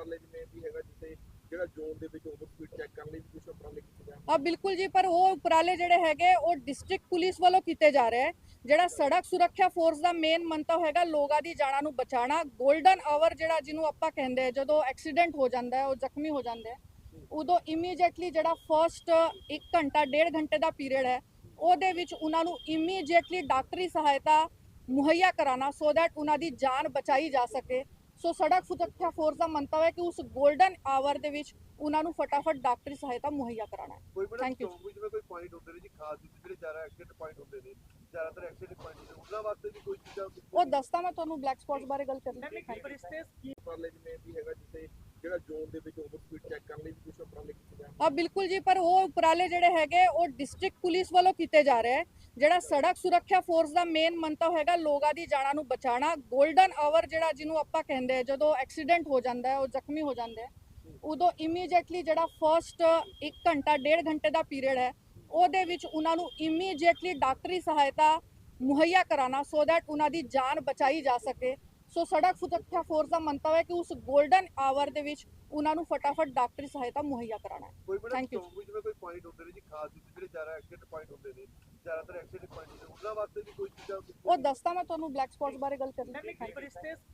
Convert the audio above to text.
ਉਪਰਾਲੇ ਜਿਵੇਂ ਵੀ ਹੈਗਾ ਜਿੱਥੇ ਜਿਹੜਾ ਜ਼ੋਨ ਦੇ ਵਿੱਚ ਓਵਰ ਸਪੀਡ ਚੈੱਕ ਕਰਨ ਲਈ ਵੀ ਕੁਝ ਉਪਰਾਲੇ ਕੀਤੇ ਜਾਣ ਆ ਬਿਲਕੁਲ ਜੀ ਪਰ ਉਹ ਉਪਰਾਲੇ ਜਿਹੜੇ ਹੈਗੇ ਉਹ ਡਿਸਟ੍ਰਿਕਟ ਪੁਲਿਸ ਵੱਲੋਂ ਕੀਤੇ ਜਾ ਰਹੇ ਹੈ। ਜਿਹੜਾ ਸੜਕ ਸੁਰੱਖਿਆ ਫੋਰਸ ਦਾ ਮੇਨ ਮੰਤਵ ਹੈਗਾ ਲੋਕਾਂ ਦੀ ਜਾਨਾਂ ਨੂੰ ਬਚਾਉਣਾ। 골ਡਨ ਆਵਰ ਜਿਹੜਾ ਜਿਹਨੂੰ ਆਪਾਂ ਕਹਿੰਦੇ ਆ ਜਦੋਂ ਐਕਸੀਡੈਂਟ ਹੋ ਜਾਂਦਾ ਹੈ ਉਹ ਜ਼ਖਮੀ ਹੋ ਜਾਂਦੇ ਹੈ ਉਦੋਂ ਇਮੀਡੀਏਟਲੀ ਜਿਹੜਾ ਫਰਸਟ 1 ਘੰਟਾ ਡੇਢ ਘੰਟੇ ਦਾ ਪੀਰੀਅਡ ਹੈ ਉਹਦੇ ਵਿੱਚ ਉਹਨਾਂ ਨੂੰ ਇਮੀਡੀਏਟਲੀ ਡਾਕਟਰੀ ਸਹਾਇਤਾ ਮੁਹੱਈਆ ਕਰਾਉਣਾ ਸੋ that ਉਹਨਾਂ ਦੀ ਜਾਨ ਬਚਾਈ ਜਾ ਸਕੇ। ਸੋ ਸੜਕ ਸੁਰੱਖਿਆ ਫੋਰਸ ਦਾ ਮੰਤਵ ਹੈ ਕਿ ਉਸ 골ਡਨ ਆਵਰ ਦੇ ਵਿੱਚ ਉਹਨਾਂ ਨੂੰ ਫਟਾਫਟ ਡਾਕਟਰੀ ਸਹਾਇਤਾ ਮੁਹੱਈਆ ਕਰਾਉਣਾ ਹੈ। ਕੋਈ ਬੜਾ Thank you. ਚੌਂਕ ਵਿੱਚ ਜਿਵੇਂ ਕੋਈ ਪੁਆਇੰਟ ਹੁੰਦੇ ਨੇ ਜੀ ਖਾਸ ਜਿਹੜੇ ਜ਼ਿਆਦਾ ਐਕਸੀਡੈਂਟ ਪੁਆਇੰਟ ਹੁੰਦੇ ਨੇ ਜ਼ਿਆਦਾਤਰ ਐਕਸੀਡੈਂਟ ਪੁਆਇੰਟ ਹੁੰਦੇ ਨੇ ਉਹਨਾਂ ਵਾਸਤੇ ਵੀ ਕੋਈ ਚੀਜ਼ਾਂ ਉਹ ਦੱਸਦਾ ਮੈਂ ਤੁਹਾਨੂੰ ਬਲੈਕ ਸਪੌਟਸ ਬਾਰੇ ਗੱਲ ਕਰਨੀ ਉਪਰਾਲੇ ਜਿਵੇਂ ਵੀ ਹੈਗਾ ਜਿੱਥੇ ਜਿਹੜਾ ਜ਼ੋਨ ਦੇ ਵਿੱਚ ਓਵਰ ਸਪੀਡ ਚੈੱਕ ਕਰਨ ਲਈ ਵੀ ਕੁਝ ਉਪਰਾਲੇ ਕੀਤੇ ਜਾਣ ਆ ਬਿਲਕੁਲ ਜੀ ਪਰ ਉਹ ਉਪਰਾਲੇ ਜਿਹੜੇ ਹੈਗੇ ਉਹ ਡਿਸਟ੍ਰਿਕਟ ਪੁਲਿਸ ਵੱਲੋਂ ਕੀਤੇ ਜਾ ਰਹੇ ਹੈ। ਜਿਹੜਾ ਸੜਕ ਸੁਰੱਖਿਆ ਫੋਰਸ ਦਾ ਮੇਨ ਮੰਤਵ ਹੈਗਾ ਲੋਕਾਂ ਦੀ ਜਾਨਾਂ ਨੂੰ ਬਚਾਉਣਾ। 골ਡਨ ਆਵਰ ਜਿਹੜਾ ਜਿਹਨੂੰ ਆਪਾਂ ਕਹਿੰਦੇ ਆ, ਜਦੋਂ ਐਕਸੀਡੈਂਟ ਹੋ ਜਾਂਦਾ ਹੈ, ਉਹ ਜ਼ਖਮੀ ਹੋ ਜਾਂਦੇ ਹੈ ਉਦੋਂ ਇਮੀਡੀਏਟਲੀ ਜਿਹੜਾ ਫਰਸਟ 1 ਘੰਟਾ, ਡੇਢ ਘੰਟੇ ਦਾ ਪੀਰੀਅਡ ਹੈ, ਉਹਦੇ ਵਿੱਚ ਉਹਨਾਂ ਨੂੰ ਇਮੀਡੀਏਟਲੀ ਡਾਕਟਰੀ ਸਹਾਇਤਾ ਮੁਹੱਈਆ ਕਰਾਉਣਾ ਸੋ ਦੈਟ ਉਹਨਾਂ ਦੀ ਜਾਨ ਬਚਾਈ ਜਾ ਸਕੇ। ਸੋ ਸੜਕ ਸੁਰੱਖਿਆ ਫੋਰਸ ਦਾ ਮੰਤਵ ਹੈ ਕਿ ਉਸ 골ਡਨ ਆਵਰ ਦੇ ਵਿੱਚ ਉਹਨਾਂ ਨੂੰ ਫਟਾਫਟ ਡਾਕਟਰੀ ਸਹਾਇਤਾ ਮੁਹੱਈਆ ਕਰਾਉਣਾ ਹੈ ਕੋਈ ਬੜਾ Thank you. ਚੌਂਕ ਵਿੱਚ ਜਿਵੇਂ ਕੋਈ ਪੁਆਇੰਟ ਹੁੰਦੇ ਨੇ ਜੀ ਖਾਸ ਜਿਹੜੇ ਜ਼ਿਆਦਾ ਐਕਸੀਡੈਂਟ ਪੁਆਇੰਟ ਹੁੰਦੇ ਨੇ ਜ਼ਿਆਦਾਤਰ ਐਕਸੀਡੈਂਟ ਪੁਆਇੰਟ ਹੁੰਦੇ ਨੇ ਉਹਨਾਂ ਵਾਸਤੇ ਵੀ ਕੋਈ ਚੀਜ਼ਾਂ ਉਹ ਦੱਸਦਾ ਮੈਂ ਤੁਹਾਨੂੰ ਬਲੈਕ ਸਪੌਟਸ ਬਾਰੇ ਗੱਲ ਕਰਨੀ